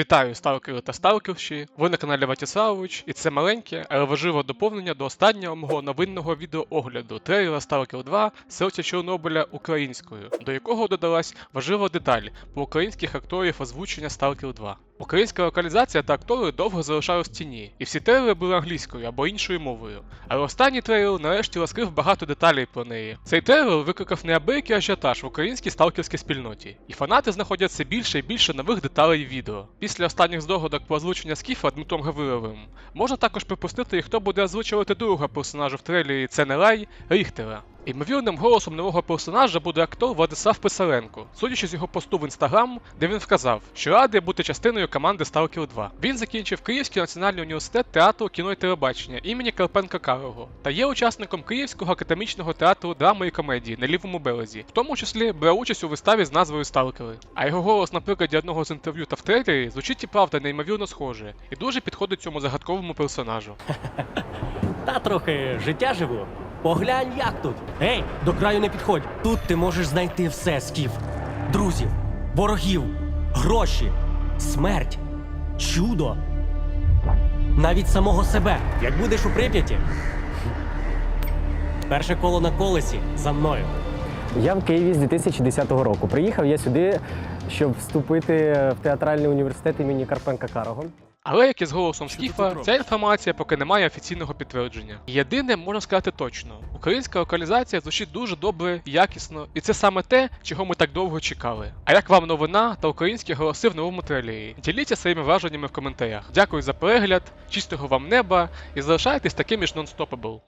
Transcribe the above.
Вітаю, сталкери та сталкерші. Ви на каналі Ватісавович, і це маленьке, але важливе доповнення до останнього мого новинного відеоогляду трейлера Stalker 2 Серця Чорнобиля українською, до якого додалась важлива деталь про українських акторів озвучення Stalker 2. Українська локалізація та актори довго залишались в тіні, і всі трейлери були англійською або іншою мовою. Але останній трейлер нарешті розкрив багато деталей про неї. Цей трейлер викликав неабиякий ажіотаж в українській сталкерській спільноті, і фанати знаходять все більше і більше нових деталей відео. Після останніх здогадок про озвучення Скіфа Дмитром Гавриловим можна також припустити, хто буде озвучувати другого персонажа в трейлері Це не рай Ріхтера. Імовірним голосом нового персонажа буде актор Владислав Писаренко, судячи з його посту в інстаграм, де він вказав, що радий бути частиною команди Stalker 2. Він закінчив Київський національний університет театру кіно і телебачення імені Карпенка Карого та є учасником Київського академічного театру драми і комедії на лівому березі, в тому числі брав участь у виставі з назвою Сталкери. А його голос на прикладі одного з інтерв'ю та в трейлері звучить і правда неймовірно схоже, і дуже підходить цьому загадковому персонажу. Та трохи життя живу. Поглянь, як тут. Ей, до краю не підходь. Тут ти можеш знайти все, скіф. Друзів, ворогів, гроші, смерть, чудо. Навіть самого себе. Як будеш у Прип'яті. Перше коло на колесі за мною. Я в Києві з 2010 року. Приїхав я сюди, щоб вступити в театральний університет імені Карпенка Карого. Але як і з голосом Скіфа, ця інформація поки не має офіційного підтвердження. Єдине можна сказати точно: українська локалізація звучить дуже добре, якісно, і це саме те, чого ми так довго чекали. А як вам новина та українські голоси в новому трейлері? Діліться своїми враженнями в коментарях. Дякую за перегляд, чистого вам неба і залишайтесь такими ж нонстопабл.